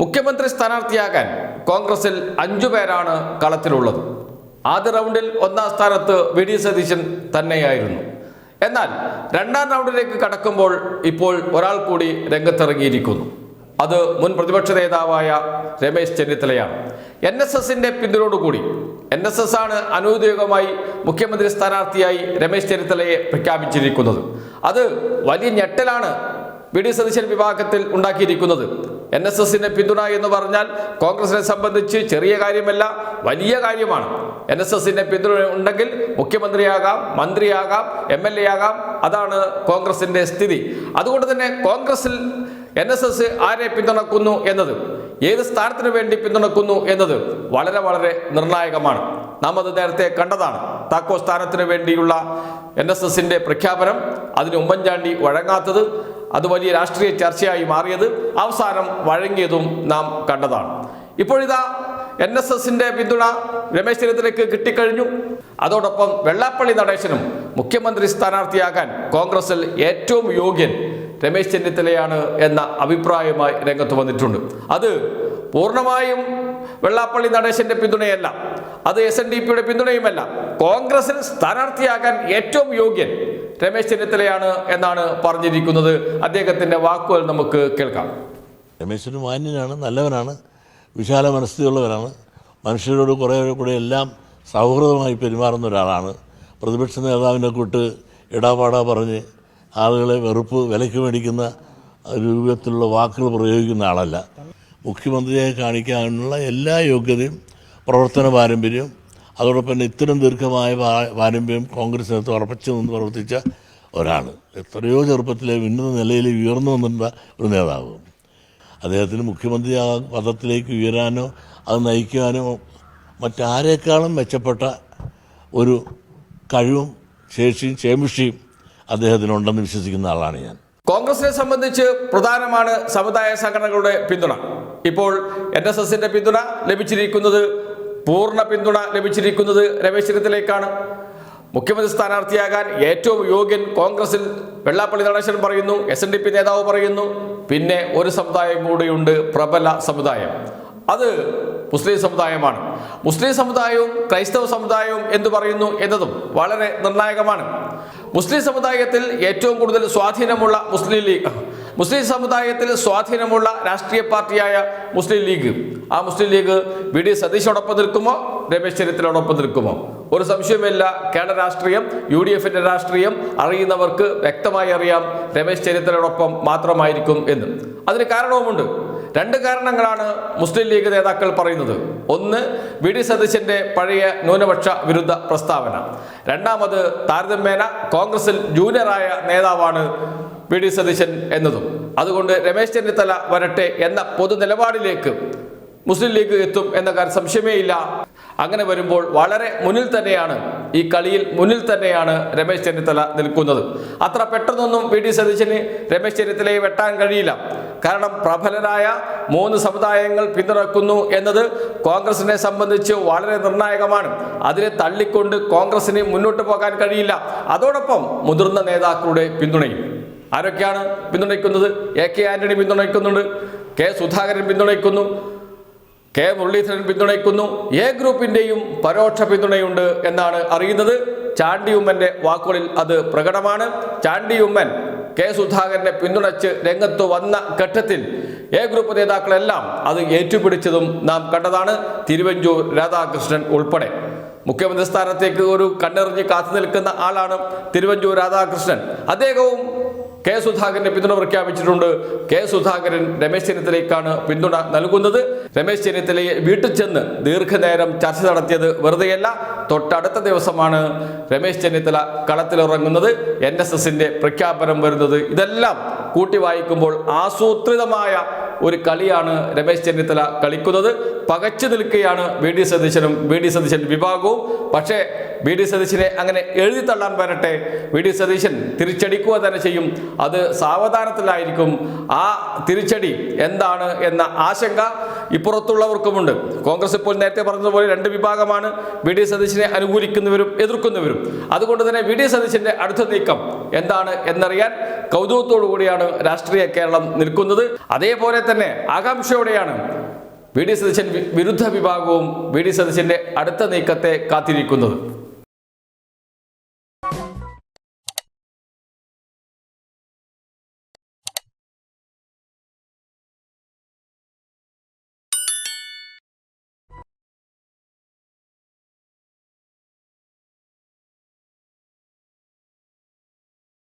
മുഖ്യമന്ത്രി സ്ഥാനാർത്ഥിയാകാൻ കോൺഗ്രസിൽ അഞ്ചു പേരാണ് കളത്തിലുള്ളത്. ആദ്യ റൗണ്ടിൽ ഒന്നാം സ്ഥാനത്ത് വി ഡി സതീശൻ തന്നെയായിരുന്നു. എന്നാൽ രണ്ടാം റൗണ്ടിലേക്ക് കടക്കുമ്പോൾ ഇപ്പോൾ ഒരാൾ കൂടി രംഗത്തിറങ്ങിയിരിക്കുന്നു. അത് മുൻ പ്രതിപക്ഷ നേതാവായ രമേശ് ചെന്നിത്തലയാണ്. എൻ എസ് എസിന്റെ പിന്തുണയോടുകൂടി എൻ എസ് എസ് ആണ് അനൗദ്യോഗികമായി മുഖ്യമന്ത്രി സ്ഥാനാർത്ഥിയായി രമേശ് ചെന്നിത്തലയെ പ്രഖ്യാപിച്ചിരിക്കുന്നത്. അത് വലിയ ഞെട്ടലാണ് വി ഡി സതീശൻ വിഭാഗത്തിൽ ഉണ്ടാക്കിയിരിക്കുന്നത്. എൻ എസ് എസിന്റെ പിന്തുണ എന്ന് പറഞ്ഞാൽ കോൺഗ്രസിനെ സംബന്ധിച്ച് ചെറിയ കാര്യമല്ല വലിയ കാര്യമാണ്. എൻ എസ് എസിന്റെ പിന്തുണ ഉണ്ടെങ്കിൽ മുഖ്യമന്ത്രിയാകാം മന്ത്രിയാകാം എം എൽ എ ആകാം അതാണ് കോൺഗ്രസിന്റെ സ്ഥിതി. അതുകൊണ്ട് തന്നെ കോൺഗ്രസിൽ എൻ എസ് എസ് ആരെ പിന്തുണക്കുന്നു എന്നത് ഏത് സ്ഥാനത്തിന് വേണ്ടി പിന്തുണക്കുന്നു എന്നത് വളരെ വളരെ നിർണായകമാണ്. നാം അത് നേരത്തെ കണ്ടതാണ്. താക്കോ സ്ഥാനത്തിന് വേണ്ടിയുള്ള എൻ എസ് എസിന്റെ പ്രഖ്യാപനം അതിന് ഉമ്മൻചാണ്ടി വഴങ്ങാത്തത് അത് വലിയ രാഷ്ട്രീയ ചർച്ചയായി മാറിയത് അവസാനം വഴങ്ങിയതും നാം കണ്ടതാണ്. ഇപ്പോഴിതാ എൻ എസ് എസിന്റെ പിന്തുണ രമേശ് ചെന്നിത്തലയ്ക്ക് കിട്ടിക്കഴിഞ്ഞു. അതോടൊപ്പം വെള്ളാപ്പള്ളി നടേശനും മുഖ്യമന്ത്രി സ്ഥാനാർത്ഥിയാകാൻ കോൺഗ്രസിൽ ഏറ്റവും യോഗ്യൻ രമേശ് ചെന്നിത്തലയാണ് എന്ന അഭിപ്രായമായി രംഗത്ത് വന്നിട്ടുണ്ട്. അത് പൂർണമായും വെള്ളാപ്പള്ളി നടേശന്റെ പിന്തുണയല്ല. അത് എസ് എൻ ഡി പിയുടെ പിന്തുണയുമല്ല. കോൺഗ്രസിൽ സ്ഥാനാർത്ഥിയാകാൻ ഏറ്റവും യോഗ്യൻ രമേശ് ചെന്നിത്തലയാണ് എന്നാണ് പറഞ്ഞിരിക്കുന്നത്. അദ്ദേഹത്തിന്റെ വാക്കുകൾ നമുക്ക് കേൾക്കാം. രമേശന് മാന്യനാണ് നല്ലവനാണ് വിശാല മനസ്ഥിതിയുള്ളവരാണ് മനുഷ്യരോട് കുറേ കൂടെ എല്ലാം സൗഹൃദമായി പെരുമാറുന്ന ഒരാളാണ്. പ്രതിപക്ഷ നേതാവിനെ കൂട്ട് ഇടാപാടാ പറഞ്ഞ് ആളുകളെ വെറുപ്പ് വിലയ്ക്ക് മേടിക്കുന്ന രൂപത്തിലുള്ള വാക്കുകൾ പ്രയോഗിക്കുന്ന ആളല്ല. മുഖ്യമന്ത്രിയെ കാണിക്കാനുള്ള എല്ലാ യോഗ്യതയും പ്രവർത്തന പാരമ്പര്യവും അതോടൊപ്പം തന്നെ ഇത്തരം ദീർഘമായ പാരമ്പര്യം കോൺഗ്രസിനകത്ത് ഉറപ്പിച്ചു നിന്ന് പ്രവർത്തിച്ച ഒരാൾ എത്രയോ ചെറുപ്പത്തിലെ ഉന്നത നിലയിൽ ഉയർന്നു വന്നിട്ടുള്ള ഒരു നേതാവ്. അദ്ദേഹത്തിന് മുഖ്യമന്ത്രി ആ പദത്തിലേക്ക് ഉയരാനോ അത് നയിക്കാനോ മറ്റാരേക്കാളും മെച്ചപ്പെട്ട ഒരു കഴിവും ശേഷിയും ചേമിഷിയും അദ്ദേഹത്തിനുണ്ടെന്ന് വിശ്വസിക്കുന്ന ആളാണ് ഞാൻ. കോൺഗ്രസിനെ സംബന്ധിച്ച് പ്രധാനമാണ് സമുദായ സംഘടനകളുടെ പിന്തുണ. ഇപ്പോൾ എൻ എസ് എസിന്റെ പിന്തുണ ലഭിച്ചിരിക്കുന്നത് പൂർണ പിന്തുണ ലഭിച്ചിരിക്കുന്നത് രമേശ് ചെന്നിത്തലയ്ക്കാണ് മുഖ്യമന്ത്രി സ്ഥാനാർത്ഥിയാകാൻ ഏറ്റവും യോഗ്യൻ കോൺഗ്രസിൽ വെള്ളാപ്പള്ളി നടേശൻ പറയുന്നു എസ് എൻ ഡി പി നേതാവ് പറയുന്നു പിന്നെ ഒരു സമുദായം കൂടിയുണ്ട് പ്രബല സമുദായം. അത് മുസ്ലിം സമുദായമാണ്. മുസ്ലിം സമുദായവും ക്രൈസ്തവ സമുദായവും എന്ന് പറയുന്നു എന്നതും വളരെ നിർണായകമാണ്. മുസ്ലിം സമുദായത്തിൽ ഏറ്റവും കൂടുതൽ സ്വാധീനമുള്ള മുസ്ലിം ലീഗ് മുസ്ലിം സമുദായത്തിൽ സ്വാധീനമുള്ള രാഷ്ട്രീയ പാർട്ടിയായ മുസ്ലിം ലീഗ് ആ മുസ്ലിം ലീഗ് വി ഡി സതീശോടൊപ്പം നിൽക്കുമോ? രമേശ് ചെന്നിത്തലയോടൊപ്പം നിൽക്കുമോ? ഒരു സംശയമില്ല കേരള രാഷ്ട്രീയം യു ഡി എഫിന്റെ രാഷ്ട്രീയം അറിയുന്നവർക്ക് വ്യക്തമായി അറിയാം. രമേശ് ചെന്നിത്തലയോടൊപ്പം മാത്രമായിരിക്കും എന്ന്. അതിന് കാരണവുമുണ്ട്. രണ്ട് കാരണങ്ങളാണ് മുസ്ലിം ലീഗ് നേതാക്കൾ പറയുന്നത്. ഒന്ന് വി ഡി സതീശന്റെ പഴയ ന്യൂനപക്ഷ വിരുദ്ധ പ്രസ്താവന. രണ്ടാമത് താരതമ്യേന കോൺഗ്രസിൽ ജൂനിയറായ നേതാവാണ് വി ഡി സതീശൻ എന്നതും. അതുകൊണ്ട് രമേശ് ചെന്നിത്തല വരട്ടെ എന്ന പൊതു നിലപാടിലേക്ക് മുസ്ലിം ലീഗ് എത്തും എന്ന കാര്യം സംശയമേ ഇല്ല അങ്ങനെ വരുമ്പോൾ വളരെ മുന്നിൽ തന്നെയാണ് ഈ കളിയിൽ മുന്നിൽ തന്നെയാണ് രമേശ് ചെന്നിത്തല നിൽക്കുന്നത്. അത്ര പെട്ടെന്നൊന്നും വി ഡി സതീശന് രമേശ് ചെന്നിത്തലയെ വെട്ടാൻ കഴിയില്ല. കാരണം പ്രബലരായ മൂന്ന് സമുദായങ്ങൾ പിന്തുണക്കുന്നു എന്നത് കോൺഗ്രസിനെ സംബന്ധിച്ച് വളരെ നിർണായകമാണ്. അതിനെ തള്ളിക്കൊണ്ട് കോൺഗ്രസിന് മുന്നോട്ട് പോകാൻ കഴിയില്ല. അതോടൊപ്പം മുതിർന്ന നേതാക്കളുടെ പിന്തുണയും. ആരൊക്കെയാണ് പിന്തുണയ്ക്കുന്നത്? എ കെ ആന്റണി പിന്തുണയ്ക്കുന്നുണ്ട് കെ സുധാകരൻ പിന്തുണയ്ക്കുന്നു കെ മുരളീധരൻ പിന്തുണയ്ക്കുന്നു. എ ഗ്രൂപ്പിന്റെയും പരോക്ഷ പിന്തുണയുണ്ട് എന്നാണ് അറിയുന്നത്. ചാണ്ടിയുമ്മന്റെ വാക്കുകളിൽ അത് പ്രകടമാണ്. ചാണ്ടിയുമ്മൻ കെ സുധാകരനെ പിന്തുണച്ച് രംഗത്ത് വന്ന ഘട്ടത്തിൽ എ ഗ്രൂപ്പ് നേതാക്കളെല്ലാം അത് ഏറ്റുപിടിച്ചതും നാം കണ്ടതാണ്. തിരുവഞ്ചൂർ രാധാകൃഷ്ണൻ ഉൾപ്പെടെ. മുഖ്യമന്ത്രി സ്ഥാനത്തേക്ക് ഒരു കണ്ണെറിഞ്ഞ് കാത്തു നിൽക്കുന്ന ആളാണ് തിരുവഞ്ചൂർ രാധാകൃഷ്ണൻ. അദ്ദേഹവും കെ സുധാകരന്റെ പിന്തുണ പ്രഖ്യാപിച്ചിട്ടുണ്ട്. കെ സുധാകരൻ രമേശ് ചെന്നിത്തലയ്ക്കാണ് പിന്തുണ നൽകുന്നത്. രമേശ് ചെന്നിത്തലയെ വീട്ടിൽ ചെന്ന് ദീർഘനേരം ചർച്ച നടത്തിയത് വെറുതെയല്ല തൊട്ടടുത്ത ദിവസമാണ് രമേശ് ചെന്നിത്തല കളത്തിലിറങ്ങുന്നത്. എൻ എസ് എസിന്റെ പ്രഖ്യാപനം വരുന്നത്. ഇതെല്ലാം കൂട്ടി വായിക്കുമ്പോൾ ആസൂത്രിതമായ ഒരു കളിയാണ് രമേശ് ചെന്നിത്തല കളിക്കുന്നത്. പകച്ചു നിൽക്കുകയാണ് വി ഡി സതീശനും വി ഡി സതീശൻ വിഭാഗവും. പക്ഷേ വി ഡി സതീശനെ അങ്ങനെ എഴുതി തള്ളാൻ വരട്ടെ. വി ഡി സതീശൻ തിരിച്ചടിക്കുക തന്നെ ചെയ്യും. അത് സാവധാനത്തിലായിരിക്കും. ആ തിരിച്ചടി എന്താണ് എന്ന ആശങ്ക ഇപ്പുറത്തുള്ളവർക്കുമുണ്ട്. കോൺഗ്രസ് ഇപ്പോൾ നേരത്തെ പറഞ്ഞതുപോലെ രണ്ട് വിഭാഗമാണ് വി ഡി സതീശനെ അനുകൂലിക്കുന്നവരും എതിർക്കുന്നവരും. അതുകൊണ്ട് തന്നെ വി ഡി സതീശന്റെ അടുത്ത നീക്കം എന്താണ് എന്നറിയാൻ കൗതുകത്തോടു കൂടിയാണ് രാഷ്ട്രീയ കേരളം നിൽക്കുന്നത്. അതേപോലെ തന്നെ ആകാംക്ഷയോടെയാണ് വി ഡി സതീശൻ വിരുദ്ധ വിഭാഗവും വി ഡി സതീശന്റെ അടുത്ത നീക്കത്തെ കാത്തിരിക്കുന്നത്.